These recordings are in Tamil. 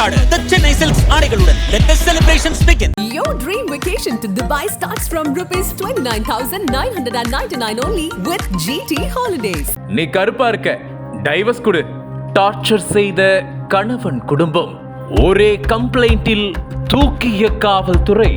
கொண்டாட The Chennai Silks ஆடைகளுடன் let the celebrations begin Your dream vacation to Dubai starts from rupees 29,999 only with GT Holidays. நீ கருப்பா இருக்க டைவர்ஸ் கொடு டார்ச்சர் செய்த கணவன் குடும்பம் ஒரே கம்ப்ளைண்டில் தூக்கிய காவல்துறை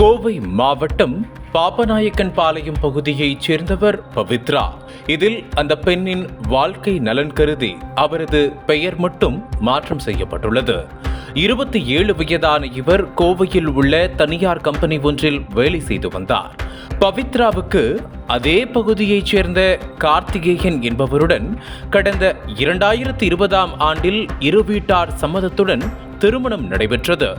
கோவை மாவட்டம் பாப்பநாயக்கன் பாளையம் பகுதியைச் சேர்ந்தவர் பவித்ரா. இதில் அந்த பெண்ணின் வாழ்க்கை நலன் கருதி அவரது பெயர் மட்டும் மாற்றம் செய்யப்பட்டுள்ளது. இருபத்தி ஏழு வயதான இவர் கோவையில் உள்ள தனியார் கம்பெனி ஒன்றில் வேலை செய்து வந்தார். பவித்ராவுக்கு அதே பகுதியைச் சேர்ந்த கார்த்திகேயன் என்பவருடன் கடந்த இரண்டாயிரத்தி இருபதாம் ஆண்டில் இரு வீட்டார் சம்மதத்துடன் திருமணம் நடைபெற்றது.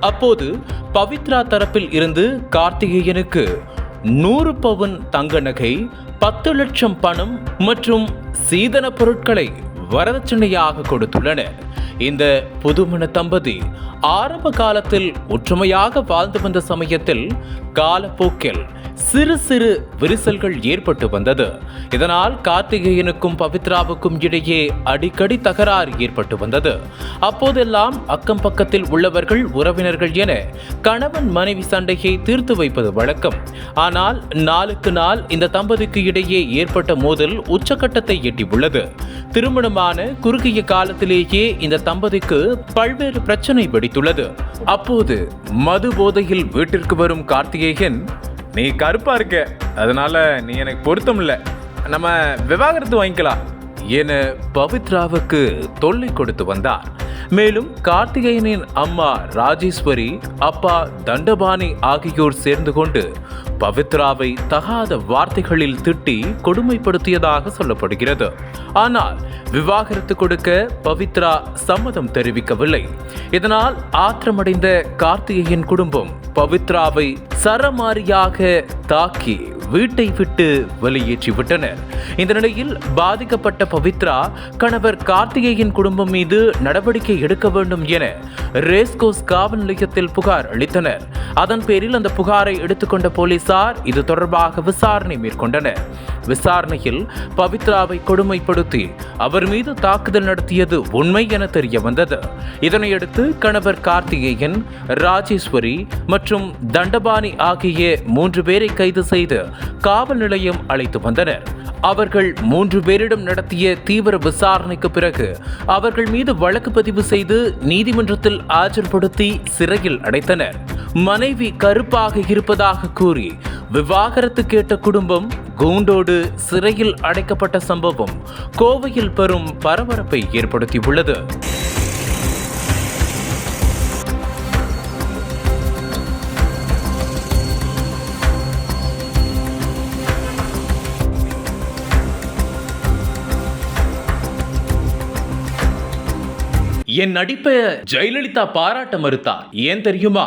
அப்போது பவித்ரா தரப்பில் இருந்து கார்த்திகேயனுக்கு நூறு பவுன் தங்க நகை பத்து லட்சம் பணம் மற்றும் சீதன பொருட்களை வரதட்சணையாக கொடுத்துள்ளனர். இந்த புதுமண தம்பதி ஆரம்ப காலத்தில் ஒற்றுமையாக வாழ்ந்து வந்த சமயத்தில் காலப்போக்கில் சிறு சிறு விரிசல்கள் ஏற்பட்டு வந்தது. இதனால் கார்த்திகேயனுக்கும் பவித்ராவுக்கும் இடையே அடிக்கடி தகராறு ஏற்பட்டு வந்தது. அப்போதெல்லாம் அக்கம் பக்கத்தில் உள்ளவர்கள் உறவினர்கள் என கணவன் மனைவி சண்டையை தீர்த்து வைப்பது வழக்கம். ஆனால் நாளுக்கு நாள் இந்த தம்பதிக்கு இடையே ஏற்பட்ட மோதல் உச்சக்கட்டத்தை எட்டியுள்ளது திருமணமான குறுகிய காலத்திலேயே இந்த தம்பதிக்கு பல்வேறு பிரச்சனை வெடித்துள்ளது அப்போது மது போதையில் வீட்டிற்கு வரும் கார்த்திகேயன் நீ கருப்பா இருக்க. அதனால நீ எனக்கு பொருத்தம் இல்லை. நம்ம விவாகரத்து வாங்கிக்கலாம். என பவித்ராவுக்கு தொல்லை கொடுத்து வந்தார். மேலும் கார்த்திகேயனின் அம்மா ராஜேஸ்வரி அப்பா தண்டபாணி ஆகியோர் சேர்ந்து கொண்டு பவித்ராவை தகாத வார்த்தைகளில் திட்டி கொடுமைப்படுத்தியதாக சொல்லப்படுகிறது. ஆனால் விவாகரத்து கொடுக்க பவித்ரா சம்மதம் தெரிவிக்கவில்லை. இதனால் ஆத்திரமடைந்த கார்த்திகேயன் குடும்பம் பவித்ராவை சரமாரியாக தாக்கி வீட்டை விட்டு வெளியேற்றி விட்டனர் இந்த நிலையில் பாதிக்கப்பட்ட பவித்ரா கணவர் கார்த்திகேயன் குடும்பம் மீது நடவடிக்கை எடுக்க வேண்டும் என ரேஸ்கோஸ் காவல் நிலையத்தில் புகார் அளித்தனர். அதன் பேரில் அந்த புகாரை எடுத்துக்கொண்ட போலீசார் இது தொடர்பாக விசாரணை மேற்கொண்டனர். விசாரணையில் பவித்ராவை கொடுமைப்படுத்தி அவர் மீது தாக்குதல் நடத்தியது உண்மை என தெரிய வந்தது இதனையடுத்து கணவர் கார்த்திகேயன் ராஜேஸ்வரி மற்றும் தண்டபாணி ஆகிய மூன்று பேரை கைது செய்து காவல் நிலையம் அழைத்து வந்தனர். அவர்கள் மூன்று பேரிடம் நடத்திய தீவிர விசாரணைக்கு பிறகு அவர்கள் மீது வழக்கு பதிவு செய்து நீதிமன்றத்தில் ஆஜர்படுத்தி சிறையில் அடைத்தனர். மனைவி கருப்பாக இருப்பதாக கூறி விவாகரத்து கேட்ட குடும்பம் கூண்டோடு சிறையில் அடைக்கப்பட்ட சம்பவம் கோவையில் பெரும் பரபரப்பை ஏற்படுத்தியுள்ளது. என் நடிப்பை ஜெயலலிதா பாராட்ட மறுத்தார் ஏன் தெரியுமா?